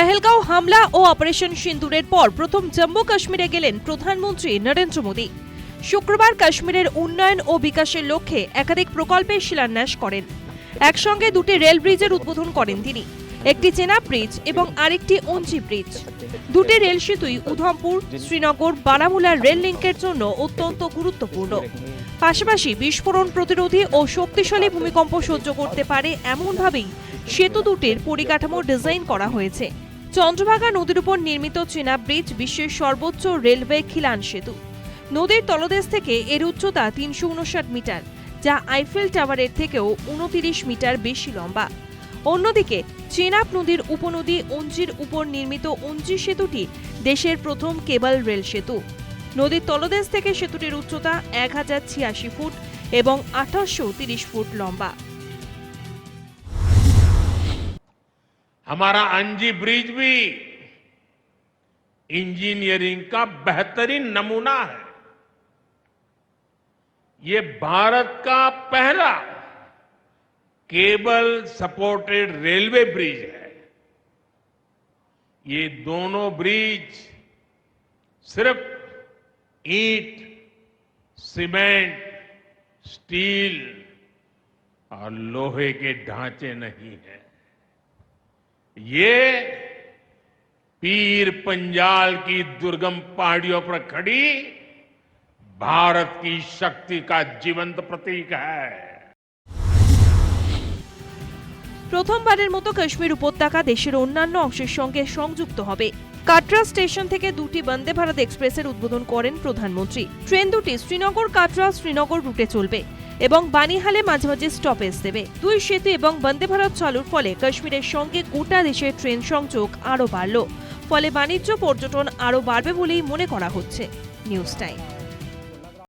পেহেলগাঁও হামলা ও অপারেশন সিন্দুরের পর প্রথম জম্মু কাশ্মীরে গেলেন প্রধানমন্ত্রী নরেন্দ্র মোদী। শুক্রবার কাশ্মীরের উন্নয়ন ও বিকাশের লক্ষ্যে একাধিক প্রকল্পের শিলান্যাস করেন। একসঙ্গে দুটি রেল ব্রিজের উদ্বোধন করেন তিনি, একটি চেনা ব্রিজ এবং আরেকটি অঞ্জি ব্রিজ। দুটি রেল সেতুই উধমপুর, শ্রীনগর বারামুলার রেল লিঙ্কের জন্য অত্যন্ত গুরুত্বপূর্ণ। পাশাপাশি বিস্ফোরণ প্রতিরোধী ও শক্তিশালী ভূমিকম্প সহ্য করতে পারে এমনভাবেই সেতু দুটির পরিকাঠামো ডিজাইন করা হয়েছে। চন্দ্রভাগা নদীর উপর নির্মিত চেনাব ব্রিজ বিশ্বের সর্বোচ্চ রেলওয়ে খিলান সেতু। নদীর তলদেশ থেকে এর উচ্চতা তিনশো উনষাট মিটার, যা আইফেল টাওয়ারের থেকেও উনতিরিশ মিটার বেশি লম্বা। অন্যদিকে চেনাব নদীর উপনদী অঞ্জির উপর নির্মিত অঞ্জি সেতুটি দেশের প্রথম কেবল রেল সেতু। নদীর তলদেশ থেকে সেতুটির উচ্চতা এক হাজার ছিয়াশি ফুট এবং আঠাশশো তিরিশ ফুট লম্বা। हमारा अंजी ब्रिज भी इंजीनियरिंग का बेहतरीन नमूना है। ये भारत का पहला केबल सपोर्टेड रेलवे ब्रिज है। ये दोनों ब्रिज सिर्फ़ ईट, सीमेंट, स्टील और लोहे के ढांचे नहीं हैं। ये पीर पंजाल की दुर्गम पहाड़ियों पर खड़ी भारत की शक्ति का जीवंत प्रतीक है প্রথমবারের মতো কাশ্মীর উপত্যকা দেশের অন্যান্য অংশের সঙ্গে সংযুক্ত হবে কাটরা স্টেশন থেকে দুটি বন্দে ভারত এক্সপ্রেসের উদ্বোধন করেন প্রধানমন্ত্রী ট্রেন দুটি শ্রীনগর কাটরা শ্রীনগর রুটে চলবে এবং বানিহালে মাঝে মাঝে স্টপেজ দেবে। দুই সেতু এবং বন্দে ভারত চালুর ফলে কাশ্মীরের সঙ্গে গোটা দেশের ট্রেন সংযোগ আরও বাড়ল। ফলে বাণিজ্য পর্যটন আরও বাড়বে বলেই মনে করা হচ্ছে। News time.